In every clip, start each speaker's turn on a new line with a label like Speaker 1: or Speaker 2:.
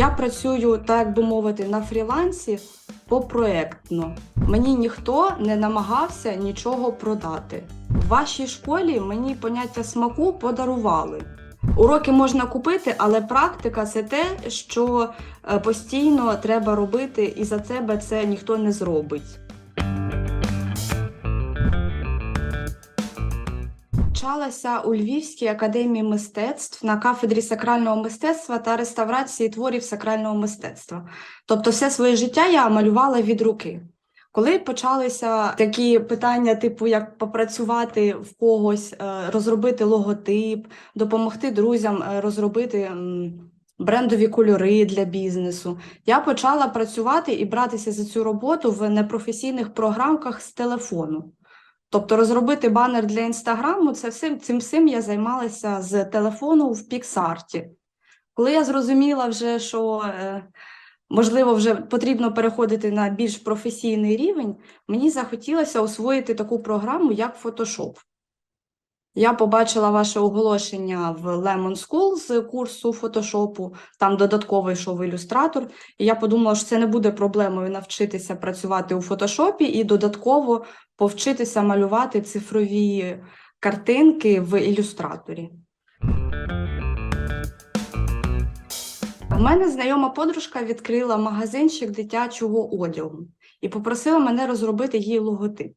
Speaker 1: Я працюю, так би мовити, на фрілансі попроектно. Мені ніхто не намагався нічого продати. В вашій школі мені поняття смаку подарували. Уроки можна купити, але практика це те, що е, постійно треба робити, і за тебе це ніхто не зробить. Навчалася у Львівській академії мистецтв на кафедрі сакрального мистецтва та реставрації творів сакрального мистецтва. Тобто, все своє життя я малювала від руки. Коли почалися такі питання, типу як попрацювати в когось, е, розробити логотип, допомогти друзям е, розробити брендові кольори для бізнесу, я почала працювати і братися за цю роботу в непрофесійних програмках з телефону. Тобто розробити банер для інстаграму, це всім цим всім я займалася з телефону в Піксарті. Коли я зрозуміла вже, що е, можливо вже потрібно переходити на більш професійний рівень, мені захотілося освоїти таку програму, як Photoshop. Я побачила ваше оголошення в Lemon School з курсу фотошопу, там додатково йшов ілюстратор, і я подумала, що це не буде проблемою навчитися працювати у фотошопі і додатково повчитися малювати цифрові картинки в ілюстраторі. У мене знайома подружка відкрила магазинчик дитячого одягу і попросила мене розробити їй логотип.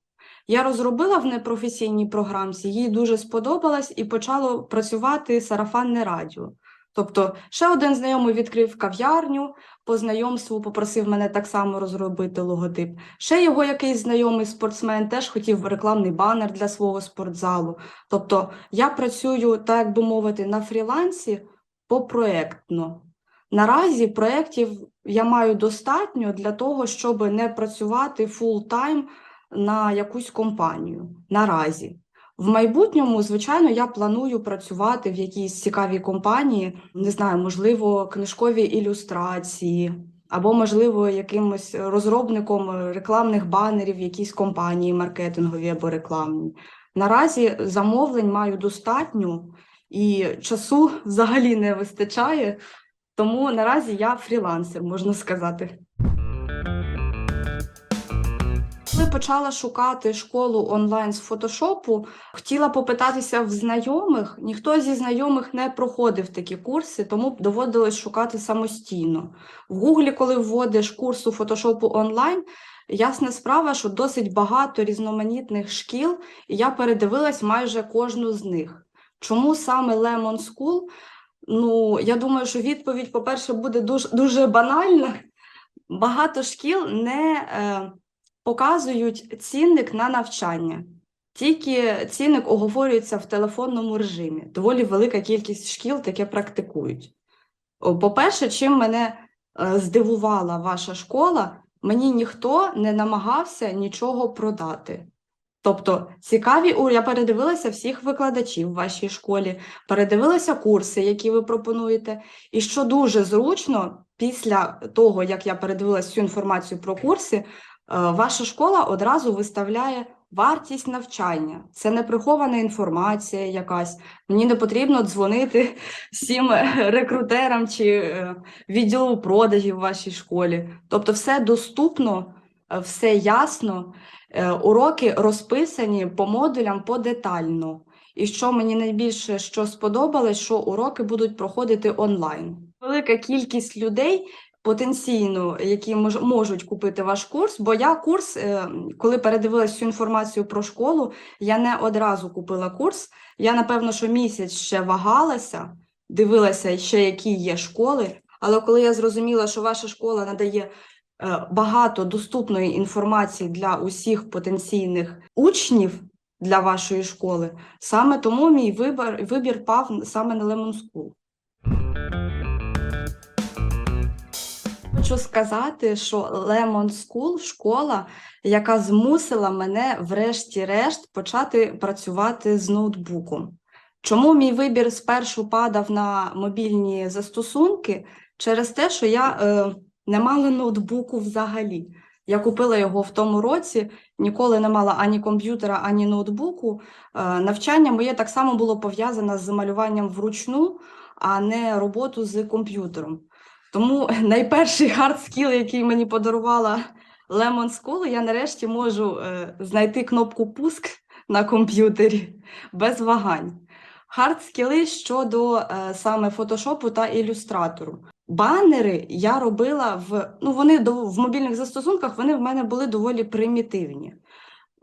Speaker 1: Я розробила в непрофесійній програмці, їй дуже сподобалось і почало працювати сарафанне радіо. Тобто, ще один знайомий відкрив кав'ярню по знайомству, попросив мене так само розробити логотип. Ще його якийсь знайомий спортсмен теж хотів рекламний банер для свого спортзалу. Тобто, я працюю, так би мовити, на фрілансі попроектно. Наразі проєктів я маю достатньо для того, щоб не працювати фул-тайм на якусь компанію наразі. В майбутньому, звичайно, я планую працювати в якійсь цікавій компанії, не знаю, можливо, книжкові ілюстрації, або, можливо, якимось розробником рекламних банерів в якійсь компанії, маркетингові або рекламні. Наразі замовлень маю достатньо і часу взагалі не вистачає, тому наразі я фрілансер, можна сказати. Коли почала шукати школу онлайн з фотошопу, хотіла попитатися в знайомих. Ніхто зі знайомих не проходив такі курси, тому доводилось шукати самостійно. В Гуглі, коли вводиш курсу фотошопу онлайн, ясна справа, що досить багато різноманітних шкіл, і я передивилась майже кожну з них. Чому саме Lemon School? Ну, я думаю, що відповідь, по-перше, буде дуже, дуже банальна. Багато шкіл не е, показують цінник на навчання. Тільки цінник оговорюється в телефонному режимі. Доволі велика кількість шкіл таке практикують. По-перше, чим мене е, здивувала ваша школа, мені ніхто не намагався нічого продати. Тобто цікаві, я передивилася всіх викладачів в вашій школі, передивилася курси, які ви пропонуєте. І що дуже зручно, після того, як я передивилася всю інформацію про курси, ваша школа одразу виставляє вартість навчання. Це не прихована інформація якась. Мені не потрібно дзвонити всім е, рекрутерам чи е, відділу продажів в вашій школі. Тобто, все доступно, е, все ясно. Е, Уроки розписані по модулям подетально. І що мені найбільше що сподобалось, що уроки будуть проходити онлайн. Велика кількість людей потенційно, які мож, можуть купити ваш курс, бо я курс, е, коли передивилася всю інформацію про школу, я не одразу купила курс. Я, напевно, що місяць ще вагалася, дивилася ще, які є школи. Але коли я зрозуміла, що ваша школа надає е, багато доступної інформації для усіх потенційних учнів для вашої школи, саме тому мій вибір, вибір пав саме на Lemon School. Хочу сказати, що Lemon School – школа, яка змусила мене врешті-решт почати працювати з ноутбуком. Чому мій вибір спершу падав на мобільні застосунки? Через те, що я е, не мала ноутбуку взагалі. Я купила його в тому році, ніколи не мала ані комп'ютера, ані ноутбуку. Е, навчання моє так само було пов'язане з малюванням вручну, а не роботу з комп'ютером. Тому найперший хард скіл, який мені подарувала Lemon School, я нарешті можу е, знайти кнопку пуск на комп'ютері без вагань. Хард скіли щодо е, саме фотошопу та ілюстратору. Банери я робила в ну вони до в мобільних застосунках вони в мене були доволі примітивні.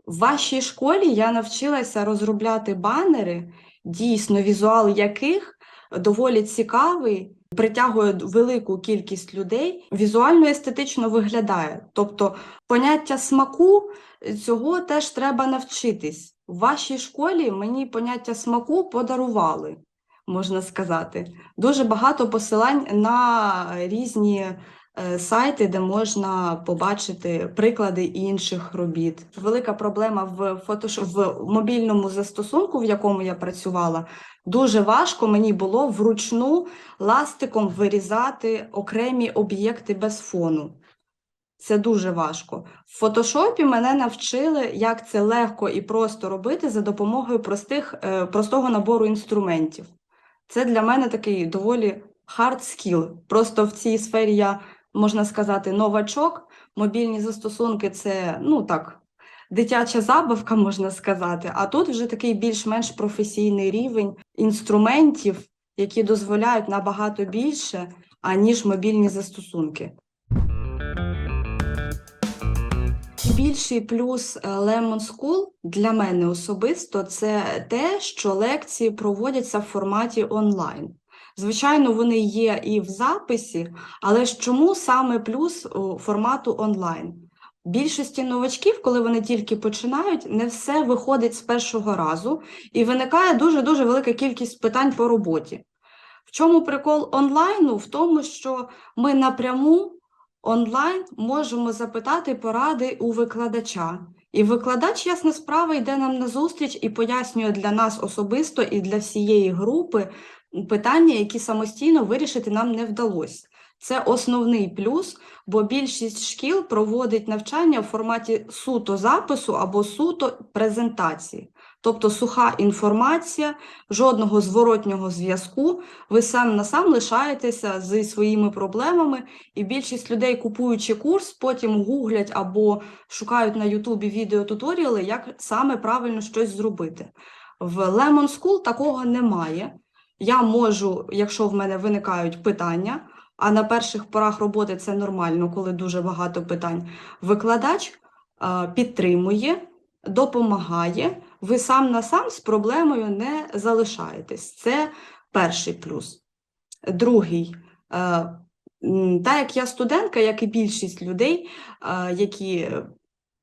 Speaker 1: В вашій школі я навчилася розробляти банери, дійсно візуал яких доволі цікавий, притягує велику кількість людей, візуально естетично виглядає. Тобто поняття смаку цього теж треба навчитись. В вашій школі мені поняття смаку подарували, можна сказати. Дуже багато посилань на різні е, сайти, де можна побачити приклади інших робіт. Велика проблема в фотош... в мобільному застосунку, в якому я працювала. Дуже важко мені було вручну ластиком вирізати окремі об'єкти без фону. Це дуже важко. В фотошопі мене навчили, як це легко і просто робити за допомогою простих, е, простого набору інструментів. Це для мене такий доволі hard skill. Просто в цій сфері я, можна сказати, новачок. Мобільні застосунки це, ну так, дитяча забавка, можна сказати. А тут вже такий більш-менш професійний рівень інструментів, які дозволяють набагато більше, аніж мобільні застосунки. Більший плюс е, Lemon School для мене особисто це те, що лекції проводяться в форматі онлайн. Звичайно, вони є і в записі, але ж чому саме плюс о, формату онлайн? Більшості новачків, коли вони тільки починають, не все виходить з першого разу, і виникає дуже-дуже велика кількість питань по роботі. В чому прикол онлайну? В тому, що ми напряму онлайн можемо запитати поради у викладача. І викладач, ясна справа, йде нам на зустріч і пояснює для нас особисто і для всієї групи питання, які самостійно вирішити нам не вдалося. Це основний плюс, бо більшість шкіл проводить навчання в форматі суто запису або суто презентації. Тобто суха інформація, жодного зворотнього зв'язку, ви сам на сам лишаєтеся зі своїми проблемами, і більшість людей, купуючи курс, потім гуглять або шукають на Ютубі відеотуторіали, як саме правильно щось зробити. В Lemon School такого немає. Я можу, якщо в мене виникають питання, а на перших порах роботи це нормально, коли дуже багато питань. Викладач підтримує, допомагає. Ви сам на сам з проблемою не залишаєтесь. Це перший плюс. Другий, е, так як я студентка, як і більшість людей, е, які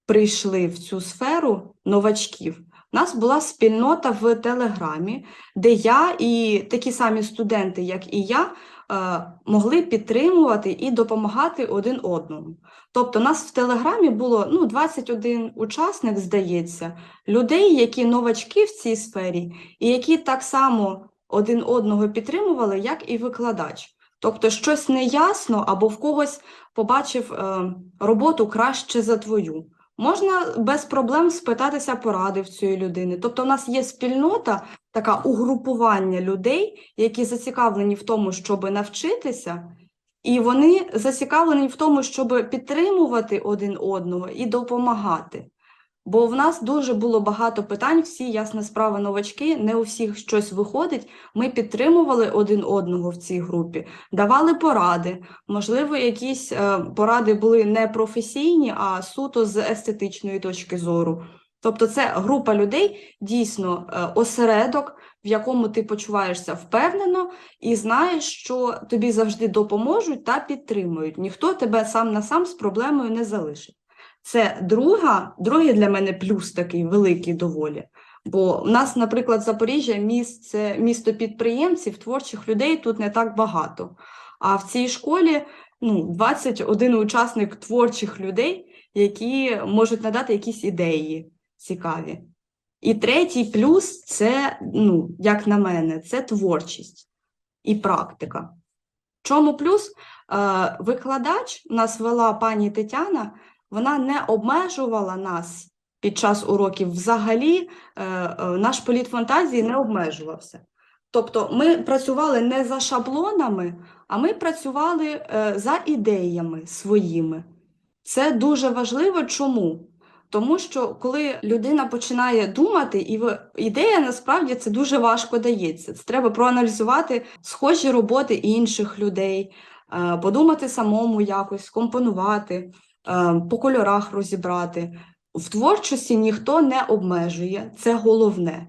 Speaker 1: прийшли в цю сферу новачків, у нас була спільнота в Телеграмі, де я і такі самі студенти, як і я, могли підтримувати і допомагати один одному. Тобто, нас в Телеграмі було ну, 21 учасник, здається, людей, які новачки в цій сфері, і які так само один одного підтримували, як і викладач. Тобто, щось неясно або в когось побачив е, роботу краще за твою. Можна без проблем спитатися поради в цієї людини. Тобто, у нас є спільнота, така угрупування людей, які зацікавлені в тому, щоб навчитися, і вони зацікавлені в тому, щоб підтримувати один одного і допомагати. Бо в нас дуже було багато питань, всі, ясна справа, новачки, не у всіх щось виходить. Ми підтримували один одного в цій групі, давали поради. Можливо, якісь е, поради були не професійні, а суто з естетичної точки зору. Тобто, це група людей, дійсно е, осередок, в якому ти почуваєшся впевнено і знаєш, що тобі завжди допоможуть та підтримують. Ніхто тебе сам на сам з проблемою не залишить. Це друга, другий для мене плюс такий великий доволі. Бо в нас, наприклад, Запоріжжя місце, місто підприємців, творчих людей тут не так багато. А в цій школі ну, 21 учасник творчих людей, які можуть надати якісь ідеї цікаві. І третій плюс це, ну, як на мене, це творчість і практика. Чому плюс? Е, Викладач у нас вела пані Тетяна вона не обмежувала нас під час уроків. Взагалі, е, е, наш політ фантазії не обмежувався. Тобто ми працювали не за шаблонами, а ми працювали е, за ідеями своїми. Це дуже важливо. Чому? Тому що коли людина починає думати, і ідея насправді це дуже важко дається. Це треба проаналізувати схожі роботи інших людей, подумати самому якось, скомпонувати, по кольорах розібрати. В творчості ніхто не обмежує, це головне.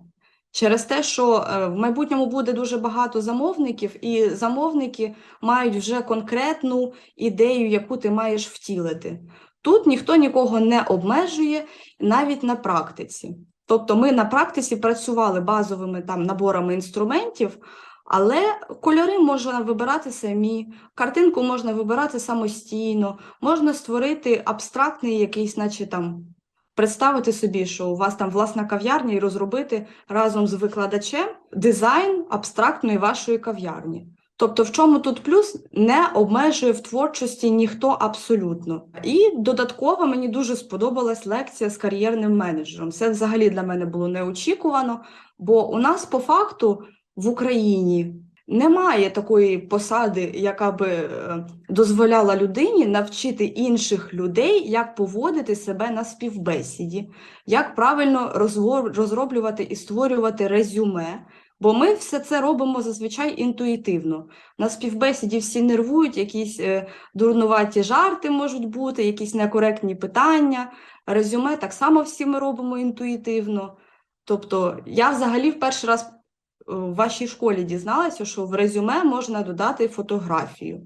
Speaker 1: Через те, що е, в майбутньому буде дуже багато замовників, і замовники мають вже конкретну ідею, яку ти маєш втілити. Тут ніхто нікого не обмежує навіть на практиці. Тобто ми на практиці працювали базовими там наборами інструментів, але кольори можна вибирати самі, картинку можна вибирати самостійно, можна створити абстрактний якийсь, наче там представити собі, що у вас там власна кав'ярня, і розробити разом з викладачем дизайн абстрактної вашої кав'ярні. Тобто, в чому тут плюс не обмежує в творчості ніхто абсолютно. І додатково мені дуже сподобалась лекція з кар'єрним менеджером. Це взагалі для мене було неочікувано, бо у нас по факту в Україні немає такої посади, яка би е, дозволяла людині навчити інших людей, як поводити себе на співбесіді, як правильно розроблювати і створювати резюме. Бо ми все це робимо зазвичай інтуїтивно. На співбесіді всі нервують, якісь е, дурнуваті жарти можуть бути, якісь некоректні питання. Резюме так само всі ми робимо інтуїтивно. Тобто, я взагалі в перший раз в вашій школі дізналася, що в резюме можна додати фотографію.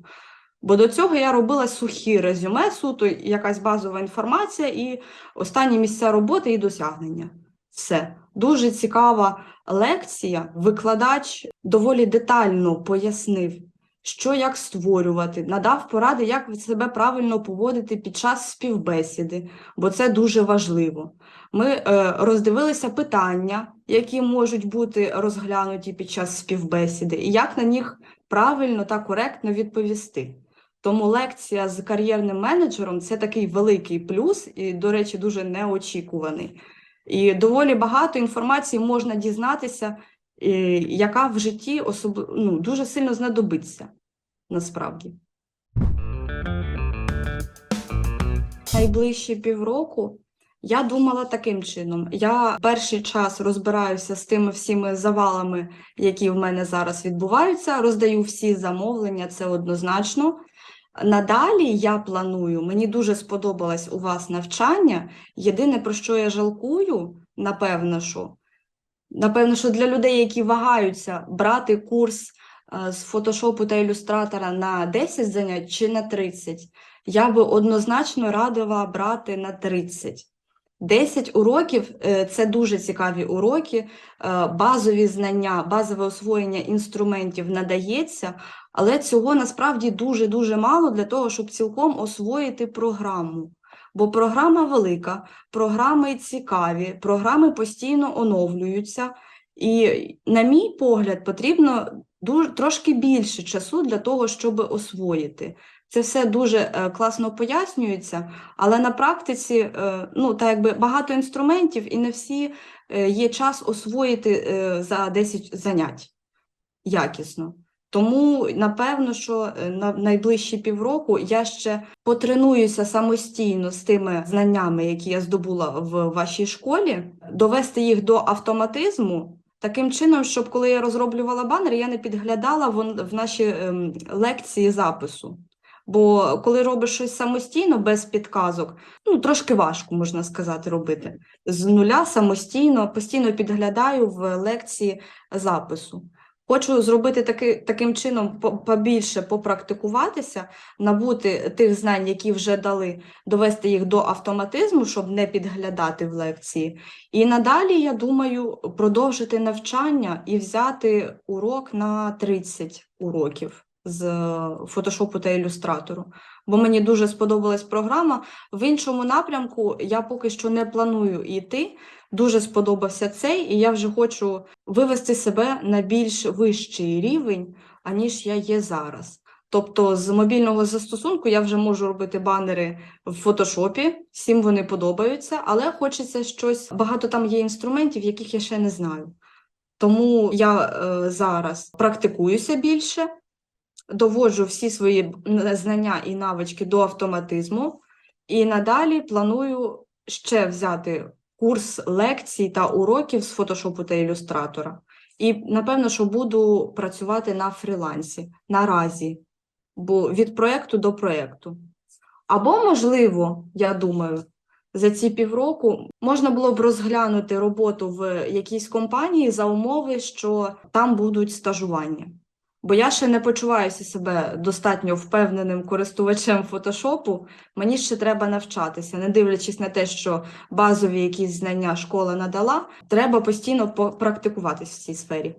Speaker 1: Бо до цього я робила сухі резюме, суто якась базова інформація і останні місця роботи і досягнення. Все. Дуже цікава лекція. Викладач доволі детально пояснив, що як створювати, надав поради, як себе правильно поводити під час співбесіди, бо це дуже важливо. Ми е, роздивилися питання, які можуть бути розглянуті під час співбесіди, і як на них правильно та коректно відповісти. Тому лекція з кар'єрним менеджером це такий великий плюс, і, до речі, дуже неочікуваний. І доволі багато інформації можна дізнатися, яка в житті особ... ну, дуже сильно знадобиться насправді. Найближчі півроку я думала таким чином: я перший час розбираюся з тими всіми завалами, які в мене зараз відбуваються, роздаю всі замовлення, це однозначно. Надалі я планую, мені дуже сподобалось у вас навчання. Єдине, про що я жалкую, напевно, що напевно, що для людей, які вагаються брати курс е, з фотошопу та ілюстратора на 10 занять чи на 30, я би однозначно радила брати на 30. 10 уроків е, це дуже цікаві уроки, е, базові знання, базове освоєння інструментів надається, але цього насправді дуже-дуже мало для того, щоб цілком освоїти програму. Бо програма велика, програми цікаві, програми постійно оновлюються, і, на мій погляд, потрібно дуже, трошки більше часу для того, щоб освоїти. Це все дуже е, класно пояснюється, але на практиці е, ну, так якби багато інструментів, і не всі е, є час освоїти за 10 занять якісно. Тому, напевно, що е, на найближчі півроку я ще потренуюся самостійно з тими знаннями, які я здобула в вашій школі, довести їх до автоматизму. Таким чином, щоб коли я розроблювала банер, я не підглядала в, наші ем, лекції запису. Бо коли робиш щось самостійно, без підказок, ну трошки важко, можна сказати, робити. З нуля самостійно, постійно підглядаю в лекції запису. Хочу зробити таки, таким чином по- побільше попрактикуватися, набути тих знань, які вже дали, довести їх до автоматизму, щоб не підглядати в лекції. І надалі, я думаю, продовжити навчання і взяти урок на 30 уроків з е, фотошопу та ілюстратору. Бо мені дуже сподобалась програма. В іншому напрямку я поки що не планую йти. Дуже сподобався цей, і я вже хочу вивести себе на більш вищий рівень, аніж я є зараз. Тобто з мобільного застосунку я вже можу робити банери в фотошопі, всім вони подобаються, але хочеться щось, багато там є інструментів, яких я ще не знаю. Тому я е, зараз практикуюся більше, доводжу всі свої знання і навички до автоматизму, і надалі планую ще взяти курс лекцій та уроків з фотошопу та ілюстратора. І напевно, що буду працювати на фрілансі наразі, бо від проєкту до проєкту. Або, можливо, я думаю, за ці півроку можна було б розглянути роботу в якійсь компанії за умови, що там будуть стажування. Бо я ще не почуваюся себе достатньо впевненим користувачем фотошопу. Мені ще треба навчатися, не дивлячись на те, що базові якісь знання школа надала, треба постійно попрактикуватись в цій сфері.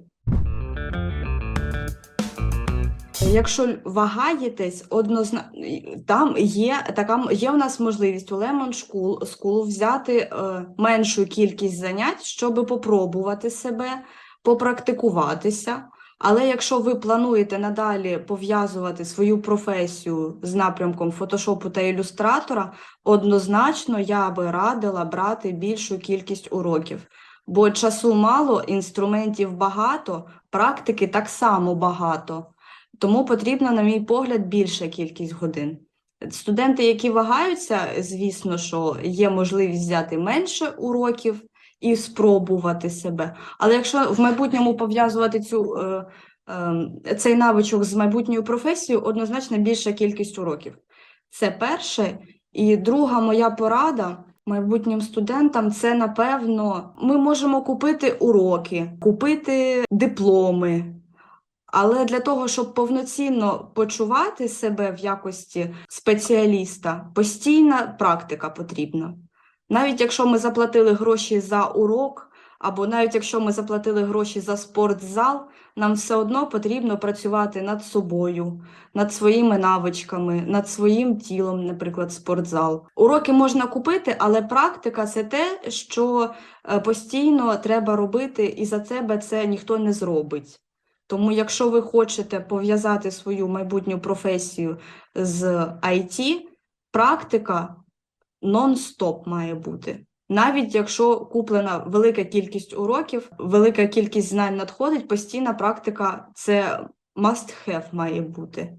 Speaker 1: Якщо вагаєтесь, однозначно там є така є у нас можливість у Lemon School, School взяти е, меншу кількість занять, щоб попробувати себе, попрактикуватися. Але якщо ви плануєте надалі пов'язувати свою професію з напрямком фотошопу та ілюстратора, однозначно я би радила брати більшу кількість уроків, бо часу мало, інструментів багато, практики так само багато. Тому потрібна, на мій погляд, більша кількість годин. Студенти, які вагаються, звісно, що є можливість взяти менше уроків і спробувати себе. Але якщо в майбутньому пов'язувати цю, е, е, цей навичок з майбутньою професією, однозначно більша кількість уроків. Це перше. І друга моя порада майбутнім студентам це напевно, ми можемо купити уроки, купити дипломи. Але для того, щоб повноцінно почувати себе в якості спеціаліста, постійна практика потрібна. Навіть якщо ми заплатили гроші за урок, або навіть якщо ми заплатили гроші за спортзал, нам все одно потрібно працювати над собою, над своїми навичками, над своїм тілом, наприклад, спортзал. Уроки можна купити, але практика це те, що е, постійно треба робити, і за тебе це ніхто не зробить. Тому, якщо ви хочете пов'язати свою майбутню професію з IT, практика нон-стоп має бути. Навіть якщо куплена велика кількість уроків, велика кількість знань надходить, постійна практика це must have має бути.